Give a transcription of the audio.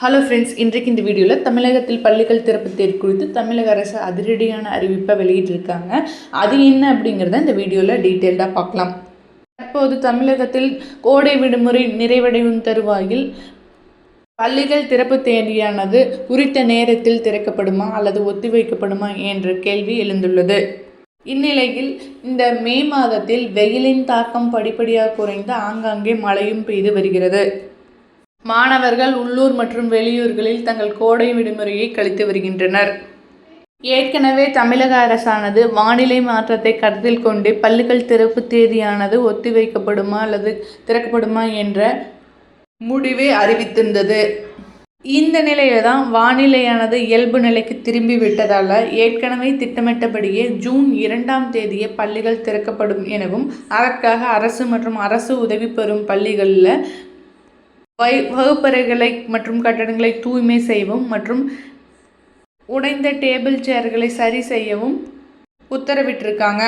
Hello friends இன்றைக்கு இந்த வீடியோவில் தமிழகத்தில் பள்ளிகள் திறப்பு தேர்வு குறித்து தமிழக அரசு அதிரடியான அறிவிப்பை வெளியிட்டிருக்காங்க. அது என்ன அப்படிங்கிறத இந்த வீடியோவில் டீட்டெயில்டாக பார்க்கலாம். தற்போது தமிழகத்தில் கோடை விடுமுறை நிறைவடையும் தருவாயில் பள்ளிகள் திறப்பு தேதியானது குறித்த நேரத்தில் திறக்கப்படுமா அல்லது ஒத்திவைக்கப்படுமா என்ற கேள்வி எழுந்துள்ளது. இந்நிலையில் இந்த மே மாதத்தில் வெயிலின் தாக்கம் படிப்படியாக குறைந்து ஆங்காங்கே மழையும் பெய்து வருகிறது. மாணவர்கள் உள்ளூர் மற்றும் வெளியூர்களில் தங்கள் கோடை விடுமுறையை கழித்து வருகின்றனர். ஏற்கனவே தமிழக அரசானது வானிலை மாற்றத்தை கருத்தில் கொண்டு பள்ளிகள் திறப்பு தேதியானது ஒத்திவைக்கப்படுமா அல்லது திறக்கப்படுமா என்ற முடிவை அறிவித்திருந்தது. இந்த நிலையில தான் வானிலையானது இயல்பு நிலைக்கு திரும்பி விட்டதால் ஏற்கனவே திட்டமிட்டபடியே ஜூன் இரண்டாம் தேதியே பள்ளிகள் திறக்கப்படும் எனவும் அதற்காக அரசு மற்றும் அரசு உதவி பெறும் பள்ளிகளில் வை வகுப்பறைகளை மற்றும் கட்டடங்களை தூய்மை செய்யவும் மற்றும் உடைந்த டேபிள் சேர்களை சரி செய்யவும் உத்தரவிட்டிருக்காங்க.